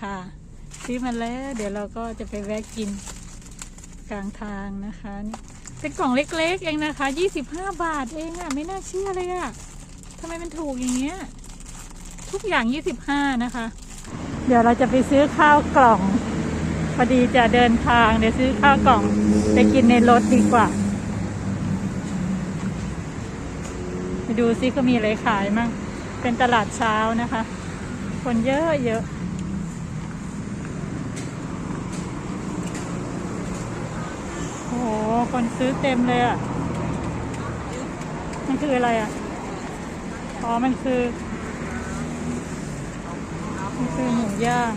ค่ะ ซื้อมาแล้ว เดี๋ยวเราก็จะไปแวะกินกลางทางนะคะนี่เป็นกล่องเล็กๆ เองนะคะยี่สิบห้าบาทเองอะไม่น่าเชื่อเลยอะทำไมมันถูกอย่างเงี้ย ทุกอย่างยี่สิบห้านะคะ เดี๋ยวเราจะไปซื้อข้าวกล่อง พอดีจะเดินทาง เดี๋ยวซื้อข้าวกล่องไปกินในรถดีกว่า ไปดูซิเขามีอะไรขายมั่งเป็นตลาดเช้านะคะ คนเยอะเยอะโอ้โห คนซื้อเต็มเลยอะ มันคืออะไรอะ อ๋อ มันคือ มันคือหมูย่าง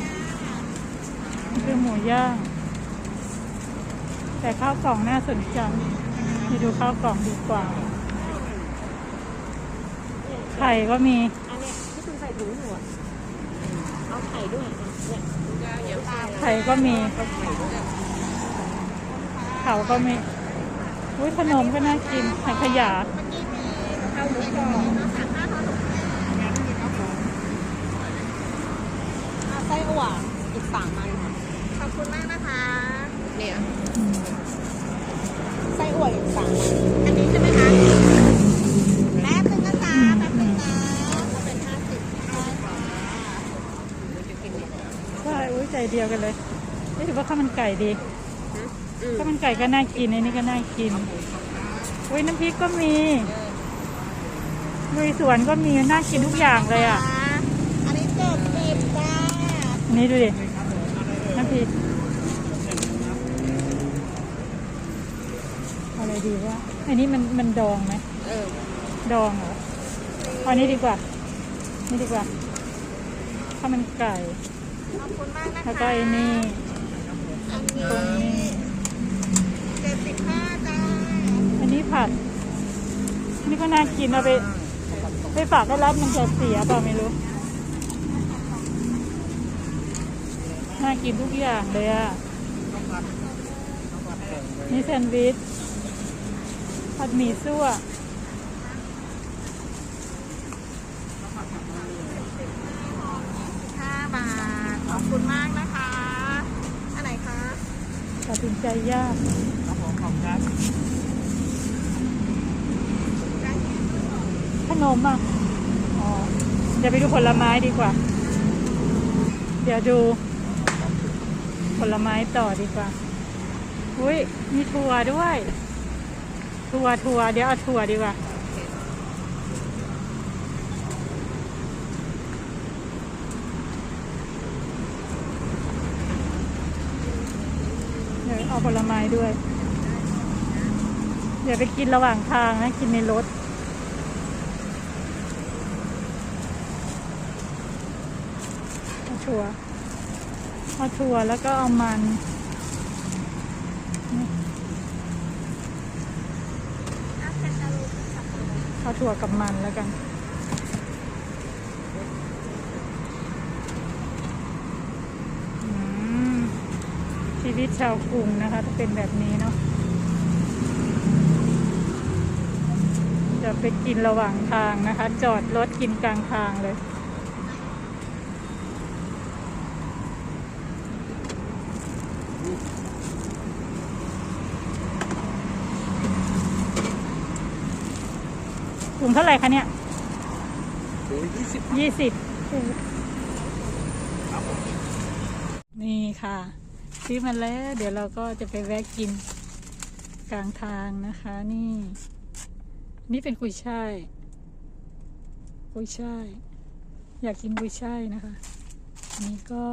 มันคือหมูย่าง แต่ข้าวกล่องน่าสนใจไปดูข้าวกล่องดีกว่า ไข่ก็มี อันเนี้ยที่คุณใส่ถุงหัวเอาไข่ด้วยอะเนี่ยไข่ก็มีเขาก็มี อุ้ยขนมก็น่ากินไข่ขยะข้าวหมูกรอบเอาไส้อั่วอีกสามอันค่ะขอบคุณมากนะคะ เนี่ยอืมไส้อั่วอีกสามอันอันนี้ใช่ไหมคะแป๊บนึงนะจ๊ะแป๊บนึงนะเอาเป็นห้าสิบใช่ค่ะใช่อุ้ยใจเดียวกันเลยเอ๊ะถือว่าข้าวมันไก่ดี ข้าวมันไก่ก็น่ากินอันนี้ก็น่ากินอุ้ยน้ำพริกก็มีลุยสวนก็มีน่ากินทุกอย่างเลยอะ อันนี้จบสิบจ้าอันนี้ดูดิ น้ำพริกอะไรดีวะ อันนี้มันมันดองไหมเออ ดองเหรอเอาอันนี้ดีกว่า นี่ดีกว่าข้าวมันไก่ ขอบคุณมากนะคะแล้วก็ไอ้นี่อันตรงนี้ เจ็ดสิบห้าจ้า อันนี้ผัด นี่ก็น่ากินเอาไป ไปฝากได้รับมันจะเสียเปล่าไม่รู้ น่ากินทุกอย่างเลยอะ นี่แซนด์วิชผัดหมี่ซั่วห้าบาท ขอบคุณมากนะคะ อันไหนคะตัดสินใจยาก นมอะเดี๋ยวไปดูผลไม้ดีกว่า เดี๋ยวดูผลไม้ต่อดีกว่า อุ้ยมีถั่วด้วย ถั่วถั่วเดี๋ยวเอาถั่วดีกว่า เดี๋ยวเอาผลไม้ด้วย เดี๋ยวไปกินระหว่างทางนะ กินในรถ เอาถั่วเอาถั่วแล้วก็เอามันนี่เอาถั่วกับมันแล้วกันชีวิตชาวกรุงนะคะถ้าเป็นแบบนี้เนาะจะไปกินระหว่างทางนะคะ จอดรถกินกลางทางเลย ถุงเท่าไหร่คะเนี่ยยี่สิบยี่สิบนี่ค่ะ ซื้อมาแล้ว เดี๋ยวเราก็จะไปแวะกินกลางทางนะคะนี่ นี่เป็นกุยช่ายกุยช่าย อยากกินกุยช่ายนะคะอันนี้ก็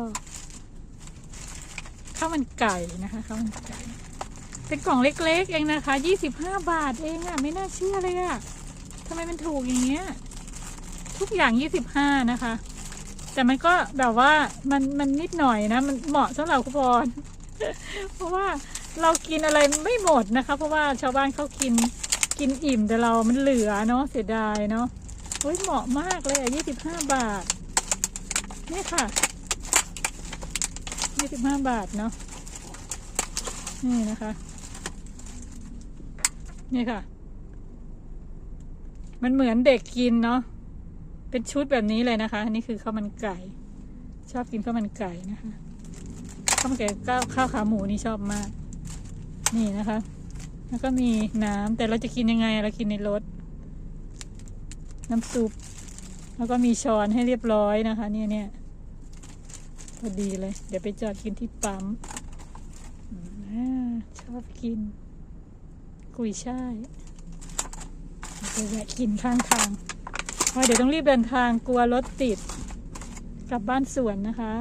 ข้าวมันไก่นะคะข้าวมันไก่เป็นกล่องเล็กๆเองนะคะยี่สิบห้าบาทเองอะไม่น่าเชื่อเลยอะ ทำไมมันถูกอย่างเงี้ย ทุกอย่างยี่สิบห้านะคะ แต่มันก็แบบว่ามันมันนิดหน่อยนะ มันเหมาะสำหรับคุณบอเพราะว่าเรากินอะไรไม่หมดนะคะ เพราะว่าชาวบ้านเขากินกินอิ่มแต่เรามันเหลือเนาะเสียดายเนาะโอ้ยเหมาะมากเลยอะยี่สิบห้าบาท นี่ค่ะยี่สิบห้าบาทเนาะนี่นะคะ นี่ค่ะ มันเหมือนเด็กกินเนาะ เป็นชุดแบบนี้เลยนะคะ อันนี้คือข้าวมันไก่ ชอบกินข้าวมันไก่นะคะข้าวมันไก่ก้าวข้าวขาหมูนี่ชอบมาก นี่นะคะ แล้วก็มีน้ำแต่เราจะกินยังไงเรากินในรถ น้ำซุป แล้วก็มีช้อนให้เรียบร้อยนะคะ เนี่ยเนี่ยพอดีเลย เดี๋ยวไปจอดกินที่ปั๊มอืมชอบกิน กุยช่าย ไปแวะกินข้างทางเพราะเดี๋ยวต้องรีบเดินทางกลัวรถติด กลับบ้านสวนนะคะ